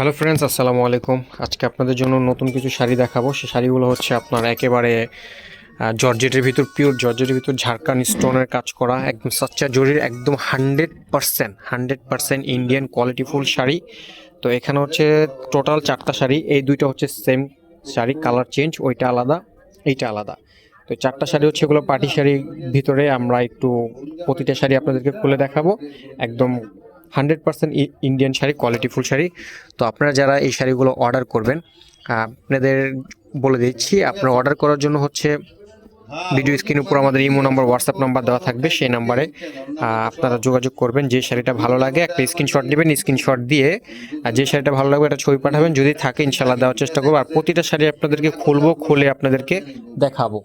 Hello friends আসসালামু আলাইকুম। আজকে আপনাদের জন্য নতুন কিছু শাড়ি দেখাবো। সেই শাড়িগুলো হচ্ছে আপনার একেবারে জর্জেটের ভিতর পিওর জর্জেটের ভিতর ঝাড়খান স্টোনের কাজ করা। একদম সচ্চা জরির, একদম hundred percent hundred percent Indian quality full sari. তো এখানে হচ্ছে টোটাল চারটা শাড়ি। এই দুইটা হচ্ছে সেম শাড়ি কালার চেঞ্জ ওইটা আলাদা, এইটা আলাদা। তো চারটা শাড়ি হচ্ছে এগুলো পার্টি শাড়ির ভিতরে আমরা একটু প্রতিটা শাড়ি আপনাদেরকে খুলে দেখাবো। একদম hundred percent Indian sari, quality full sari. তো আপনারা যারা এই শাড়িগুলো অর্ডার করবেন আপনাদের বলে দিচ্ছি, আপনারা অর্ডার করার জন্য হচ্ছে ভিডিও স্ক্রিনের উপর আমাদের ইমো নাম্বার হোয়াটসঅ্যাপ নাম্বার দেওয়া থাকবে। সেই নাম্বারে আপনারা যোগাযোগ করবেন, যে শাড়িটা ভালো লাগে, একটা স্ক্রিনশট নেবেন স্ক্রিনশট দিয়ে, আর যে শাড়িটা ভালো লাগবে একটা ছবি পাঠাবেন। যদি থাকে ইনশাল্লাহ দেওয়ার চেষ্টা করব। আর প্রতিটা শাড়ি আপনাদেরকে খুলবো, খুলে আপনাদেরকে দেখাবো।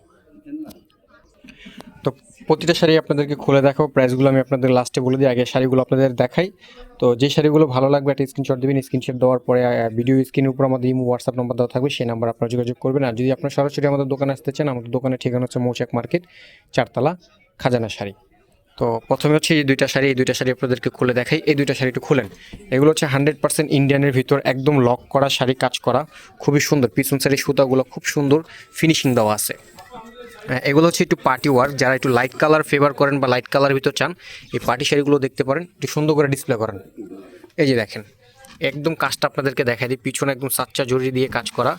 প্রতিটা শাড়ি আপনাদেরকে খুলে দেখাবো। প্রাইসগুলো আমি আপনাদের লাস্টে বলে দিই, আগে শাড়িগুলো আপনাদের দেখাই। তো যে শাড়িগুলো ভালো লাগবে, একটা স্ক্রিনশট দেবেন স্ক্রিনশট দেওয়ার পরে ভিডিও স্ক্রিনের উপর আমাদের ইমো হোয়াটসঅ্যাপ নম্বর দেওয়া থাকবে, সেই নাম্বার আপনারা যোগাযোগ করবেন। আর যদি আপনারা সরাসরি আমাদের দোকানে আসতে চান, আমাদের দোকানের ঠিকানা হচ্ছে মৌচাক মার্কেট, চারতলা, খাজানা শাড়ি। তো প্রথমে হচ্ছে এই দুইটা শাড়ি, এই দুইটা শাড়ি আপনাদেরকে খুলে দেখাই। এই দুইটা শাড়ি একটু খুলেন। এগুলো হচ্ছে হান্ড্রেড পার্সেন্ট ইন্ডিয়ানের ভিতর একদম লক করা শাড়ি, কাজ করা। খুবই সুন্দর। পিছন শাড়ির সুতাগুলো খুব সুন্দর। ফিনিশিং দেওয়া আছে। এগুলো হচ্ছে একটু পার্টি ওয়ার্ক যারা একটু লাইট কালার ফেভার করেন বা লাইট কালার ভিতর চান, এই পার্টি শাড়িগুলো দেখতে পারেন, একটু সুন্দর করে ডিসপ্লে করেন। এই যে দেখেন, একদম কাজটা আপনাদেরকে দেখাই দিই, পিছনে একদম সাচ্চা জরুরি দিয়ে কাজ করা।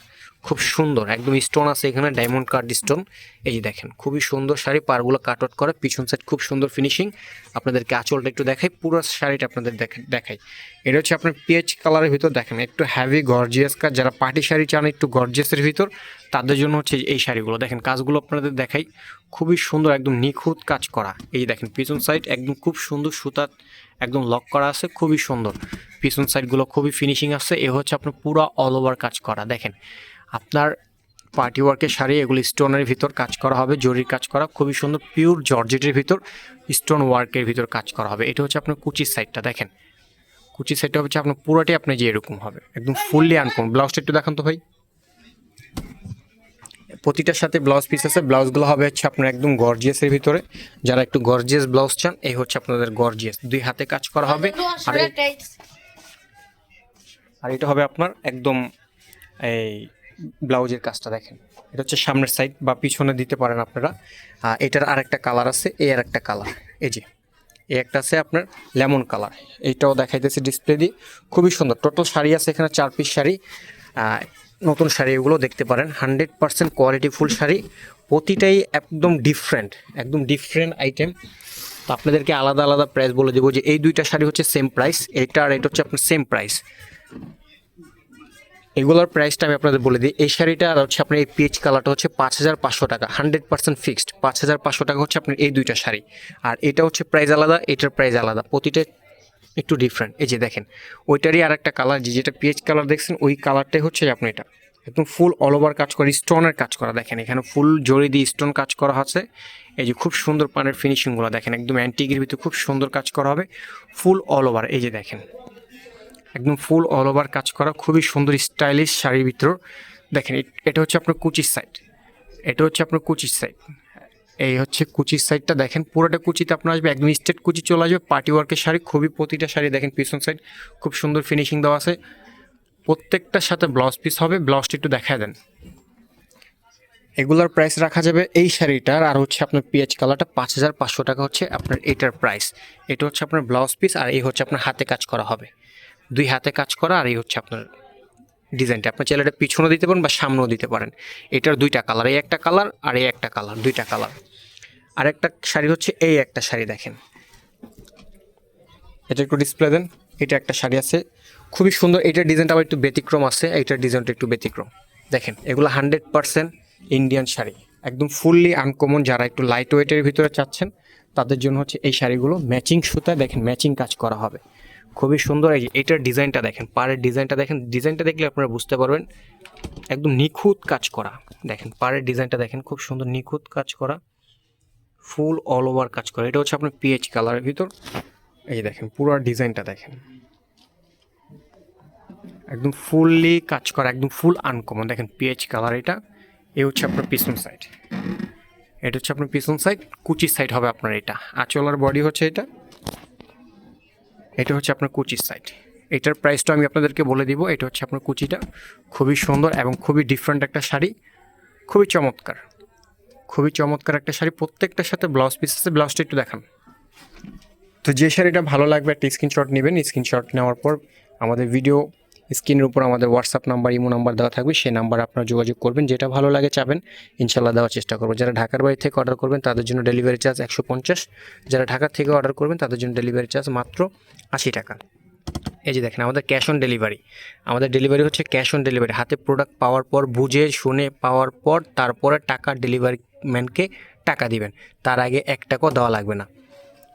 খুব সুন্দর, একদম স্টোন আছে এখানে ডায়মন্ড কার্ড স্টোন এই যে দেখেন, খুবই সুন্দর শাড়ি, পারগুলো কাট আউট করা, পিছন সাইড খুব সুন্দর ফিনিশিং আপনাদেরকে আঁচলটা একটু দেখাই, পুরো শাড়িটা আপনাদের দেখে- দেখাই। এটা হচ্ছে আপনার পিএইচ কালারের ভিতর, দেখেন, একটু হ্যাভি গর্জিয়াস কাজ যারা পার্টি শাড়ি চান, একটু গর্জিয়াসের ভিতর, তাদের জন্য হচ্ছে এই শাড়িগুলো। দেখেন, কাজগুলো আপনাদের দেখাই। খুবই সুন্দর, একদম নিখুঁত কাজ করা। এই যে দেখেন, পিছন সাইড একদম খুব সুন্দর সুতা, একদম লক করা আছে, খুবই সুন্দর। পিছন সাইডগুলো খুবই ফিনিশিং আছে, এ হচ্ছে আপনার পুরো অল ওভার কাজ করা। দেখেন আপনার পার্টি ওয়ার্কের শাড়ি এগুলো স্টোনের ভিতর কাজ করা হবে জরির কাজ করা খুবই সুন্দর পিওর জর্জেটের ভিতর স্টোন ওয়ার্কের ভিতর কাজ করা হবে। এটা হচ্ছে আপনার কুচির সাইডটা দেখেন। কুচির সাইডটা হচ্ছে আপনার পুরোটাই আপনি যে এরকম হবে একদম ফুললি আনকম ব্লাউজটা একটু দেখান তো ভাই। প্রতিটার সাথে ব্লাউজ পিস আছে ব্লাউজগুলো হবে হচ্ছে আপনার একদম গর্জিয়াসের ভিতরে। যারা একটু গর্জিয়াস ব্লাউজ চান এই হচ্ছে আপনাদের গর্জিয়াস দুই হাতে কাজ করা হবে আর এটা হবে আপনার একদম এই ব্লাউজের কাজটা দেখেন। এটা হচ্ছে সামনের সাইড বা পিছনে দিতে পারেন আপনারা। এটার আরেকটা কালার আছে এই আর একটা কালার এই যে এই একটা আছে আপনার লেমন কালার এইটাও দেখাইতেছে ডিসপ্লে দিয়ে। খুবই সুন্দর। টোটাল শাড়ি আছে এখানে চার পিস শাড়ি। নতুন শাড়ি এগুলো দেখতে পারেন। Hundred percent quality full sari. প্রতিটাই একদম ডিফারেন্ট একদম ডিফারেন্ট আইটেম তো আপনাদেরকে আলাদা আলাদা প্রাইস বলে দেবো যে, এই দুইটা শাড়ি হচ্ছে সেম প্রাইস এটা আর এটা হচ্ছে আপনার সেম প্রাইস এগুলোর প্রাইসটা আমি আপনাদের বলে দিই। এই শাড়িটা হচ্ছে আপনার এই পিচ কালারটা হচ্ছে পাঁচ হাজার পাঁচশো টাকা হান্ড্রেড পার্সেন্ট ফিক্সড পাঁচ হাজার পাঁচশো টাকা হচ্ছে আপনার এই দুইটা শাড়ি। আর এটা হচ্ছে প্রাইস আলাদা, এটার প্রাইস আলাদা, প্রতিটা একটু ডিফারেন্ট এই যে দেখেন, ওইটারই আর একটা কালার যে যেটা পিএইচ কালার দেখছেন, ওই কালারটাই হচ্ছে আপনি এটা। একদম ফুল অল ওভার কাজ করা স্টোনের কাজ করা, দেখেন, এখানে ফুল জড়ি দিয়ে স্টোন কাজ করা আছে এই যে খুব সুন্দর পানের ফিনিশিংগুলো দেখেন, একদম অ্যান্টিকের ভিতরে খুব সুন্দর কাজ করা হবে ফুল অল ওভার এই যে দেখেন একদম ফুল অল ওভার কাজ করা, খুবই সুন্দর স্টাইলিশ শাড়ির ভিতর। দেখেন এটা হচ্ছে আপনার কুচির সাইড এটা হচ্ছে আপনার কুচির সাইড এই হচ্ছে কুচির সাইডটা দেখেন, পুরোটা কুচিতে আপনার আসবে, একদম স্টেট কুচি চলে আসবে পার্টি ওয়ার্কের শাড়ি, খুবই প্রতিটা শাড়ি দেখেন পিছন সাইড খুব সুন্দর ফিনিশিং দেওয়া আছে। প্রত্যেকটার সাথে ব্লাউজ পিস হবে ব্লাউজটা একটু দেখা দেন। এগুলোর প্রাইস রাখা যাবে এই শাড়িটার, আর হচ্ছে আপনার পিএইচ কালারটা পাঁচ হাজার পাঁচশো টাকা হচ্ছে আপনার এটার প্রাইস এটা হচ্ছে আপনার ব্লাউজ পিস আর এই হচ্ছে আপনার হাতে কাজ করা হবে। দুই হাতে কাজ করা আর এই হচ্ছে আপনার ডিজাইনটা। আপনার ছেলেটা পিছনেও দিতে পারেন বা সামনেও দিতে পারেন। এটার দুইটা কালার, এই একটা কালার আর এই একটা কালার, দুইটা কালার। আর একটা শাড়ি হচ্ছে এই একটা শাড়ি দেখেন। এটা একটু ডিসপ্লে দেন, এটা একটা শাড়ি আছে। খুবই সুন্দর, এটার ডিজাইনটা আবার একটু ব্যতিক্রম আছে এইটার ডিজাইনটা একটু ব্যতিক্রম। দেখেন, এগুলো হান্ড্রেড পার্সেন্ট ইন্ডিয়ান শাড়ি। একদম ফুললি আনকমন যারা একটু লাইট ওয়েটের ভিতরে চাচ্ছেন, তাদের জন্য হচ্ছে এই শাড়িগুলো ম্যাচিং সুতায় দেখেন ম্যাচিং কাজ করা হবে। খুবই সুন্দর এই এটার ডিজাইনটা দেখেন, পাড়ের ডিজাইনটা দেখেন, ডিজাইনটা দেখলে আপনারা বুঝতে পারবেন, একদম নিখুঁত কাজ করা, দেখেন পাড়ের ডিজাইনটা দেখেন, খুব সুন্দর নিখুঁত কাজ করা, ফুল অল ওভার কাজ করা, এটা হচ্ছে আপনার পিএইচ কালারের ভিতর, এই দেখেন পুরো ডিজাইনটা দেখেন, একদম ফুললি কাজ করা, একদম ফুল আনকমন দেখেন পিএইচ কালার এটা, এ হচ্ছে আপনার পিছন সাইড এটা হচ্ছে আপনার পিছন সাইড কুচি সাইড হবে আপনার এটা আঁচলার বডি হচ্ছে এটা এটা হচ্ছে আপনার কুচির সাইট এটার প্রাইসটা আমি আপনাদেরকে বলে দিব। এটা হচ্ছে আপনার কুচিটা। খুবই সুন্দর এবং খুবই ডিফারেন্ট একটা শাড়ি। খুবই চমৎকার। খুবই চমৎকার একটা শাড়ি। প্রত্যেকটার সাথে ব্লাউজ পিস আছে। ব্লাউজটা একটু দেখান। তো যে শাড়িটা ভালো লাগবে, একটা স্ক্রিনশট নেবেন। স্ক্রিনশট নেওয়ার পর আমাদের ভিডিও স্ক্রিনের উপর আমাদের হোয়াটসঅ্যাপ নাম্বার, ইমো নাম্বার দেওয়া থাকবে, সেই নাম্বার আপনারা যোগাযোগ করবেন, যেটা ভালো লাগে চাবেন, ইনশাল্লাহ দেওয়ার চেষ্টা করব। যারা ঢাকার বাড়ি থেকে অর্ডার করবেন, তাদের জন্য ডেলিভারি চার্জ একশো পঞ্চাশ। যারা ঢাকার থেকে অর্ডার করবেন, তাদের জন্য ডেলিভারি চার্জ মাত্র আশি টাকা। এই যে দেখেন, আমাদের ক্যাশ অন ডেলিভারি আমাদের ডেলিভারি হচ্ছে ক্যাশ অন ডেলিভারি হাতে প্রোডাক্ট পাওয়ার পর, বুঝে, শুনে, পাওয়ার পর, তারপরে টাকা ডেলিভারি ম্যানকে টাকা দিবেন। তার আগে এক টাকাও দেওয়া লাগবে না।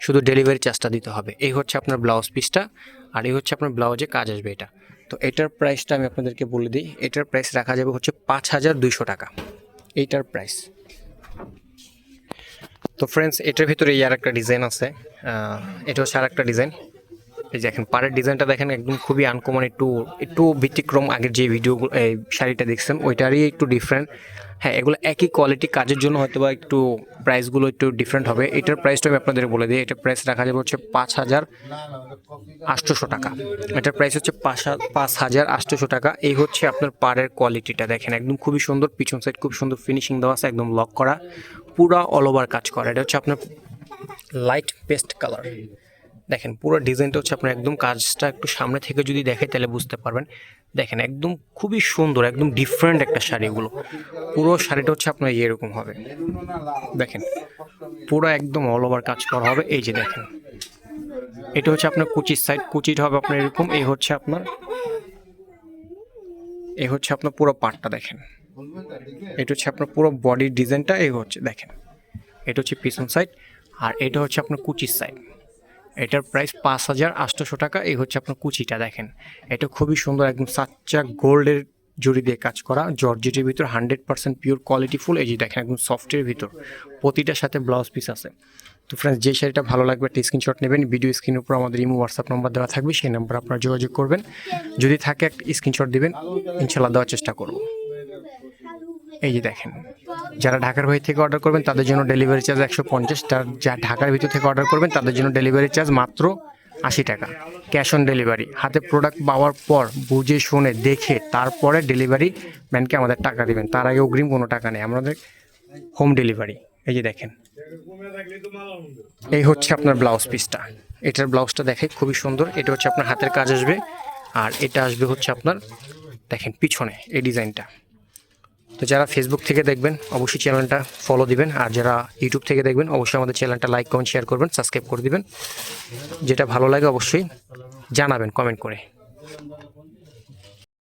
শুধু ডেলিভারি চার্জটা দিতে হবে। এই হচ্ছে আপনার ব্লাউজ পিসটা আর এই হচ্ছে আপনার ব্লাউজে কাজ আসবে এটা। তো এটার প্রাইসটা আমি আপনাদেরকে বলে দিই। এটার প্রাইস রাখা যাবে হচ্ছে পাঁচ হাজার দুইশো টাকা। এইটার প্রাইস তো ফ্রেন্ডস এটার ভিতরে এই আর একটা ডিজাইন আছে এটা হচ্ছে আর একটা ডিজাইন এই দেখেন পাড়ের ডিজাইনটা দেখেন, একদম খুবই আনকমন একটু একটু ব্যতিক্রম আগের যে ভিডিও এই শাড়িটা দেখছেন, ওইটারই একটু ডিফারেন্ট হ্যাঁ এগুলো একই কোয়ালিটি কাজের জন্য হয়তো বা একটু প্রাইসগুলো একটু ডিফারেন্ট হবে। এটার প্রাইসটা আমি আপনাদের বলে দিই এটার প্রাইস রাখা যাবে হচ্ছে পাঁচ হাজার আটশোশো টাকা। এটার প্রাইস হচ্ছে পাঁচ হাজার আটশোশো টাকা। এই হচ্ছে আপনার পাড়ের কোয়ালিটিটা দেখেন, একদম খুবই সুন্দর, পিছন সাইড খুব সুন্দর ফিনিশিং দেওয়া আছে, একদম লক করা, পুরা অল ওভার কাজ করা। এটা হচ্ছে আপনার লাইট পেস্ট কালার দেখেন, পুরো ডিজাইনটা হচ্ছে আপনার একদম কাজটা একটু সামনে থেকে যদি দেখে তাহলে বুঝতে পারবেন। দেখেন, একদম খুবই সুন্দর, একদম ডিফারেন্ট একটা শাড়িগুলো পুরো শাড়িটা হচ্ছে আপনার এরকম হবে। দেখেন, পুরো একদম অল ওভার কাজ করা হবে। এই যে দেখেন, এটা হচ্ছে আপনার কুচির সাইড কুচিটা হবে আপনার এরকম, এই হচ্ছে আপনার, এই হচ্ছে আপনার পুরো পার্টটা দেখেন। এটা হচ্ছে আপনার পুরো বডির ডিজাইনটা এই হচ্ছে, দেখেন, এটা হচ্ছে পিছন সাইড আর এটা হচ্ছে আপনার কুচির সাইড এটার প্রাইস পাঁচ হাজার আটশোশো টাকা, এই হচ্ছে আপনার কুচিটা দেখেন। এটা খুবই সুন্দর, একদম সাচ্চা গোল্ডের জড়ি দিয়ে কাজ করা, জর্জেটের ভিতর hundred percent pure quality full এই যে দেখেন একদম সফটের ভিতর। প্রতিটার সাথে ব্লাউজ পিস আছে। তো ফ্রেন্ডস যে শাড়িটা ভালো লাগবে একটা স্ক্রিনশট নেবেন ভিডিও স্ক্রিনের উপর আমাদের ইমো হোয়াটসঅ্যাপ নাম্বার দেওয়া থাকবে, সেই নাম্বার আপনারা যোগাযোগ করবেন। যদি থাকে একটা স্ক্রিনশট দিবেন ইনশাল্লাহ দেওয়ার চেষ্টা করব। এই যে দেখেন, যারা ঢাকার বাইরে থেকে অর্ডার করবেন, তাদের জন্য ডেলিভারি চার্জ একশো পঞ্চাশ। যা ঢাকার ভিতর থেকে অর্ডার করবেন, তাদের জন্য ডেলিভারি চার্জ মাত্র আশি টাকা। ক্যাশ অন ডেলিভারি হাতে প্রোডাক্ট পাওয়ার পর বুঝে, শুনে, দেখে, তারপরে ডেলিভারি ম্যানকে আমাদের টাকা দেবেন। তার আগে অগ্রিম কোনো টাকা নেই। আমাদের হোম ডেলিভারি এই যে দেখেন, এই হচ্ছে আপনার ব্লাউজ পিসটা এটার ব্লাউজটা দেখে খুবই সুন্দর। এটা হচ্ছে আপনার হাতের কাজ আসবে। আর এটা আসবে হচ্ছে আপনার, দেখেন, পিছনে, এই ডিজাইনটা তো যারা ফেসবুক থেকে দেখবেন, অবশ্যই চ্যানেলটা ফলো দিবেন। আর যারা ইউটিউব থেকে দেখবেন, অবশ্যই আমাদের চ্যানেলটা লাইক কমেন্ট শেয়ার করবেন সাবস্ক্রাইব করে দিবেন। যেটা ভালো লাগে অবশ্যই জানাবেন কমেন্ট করে।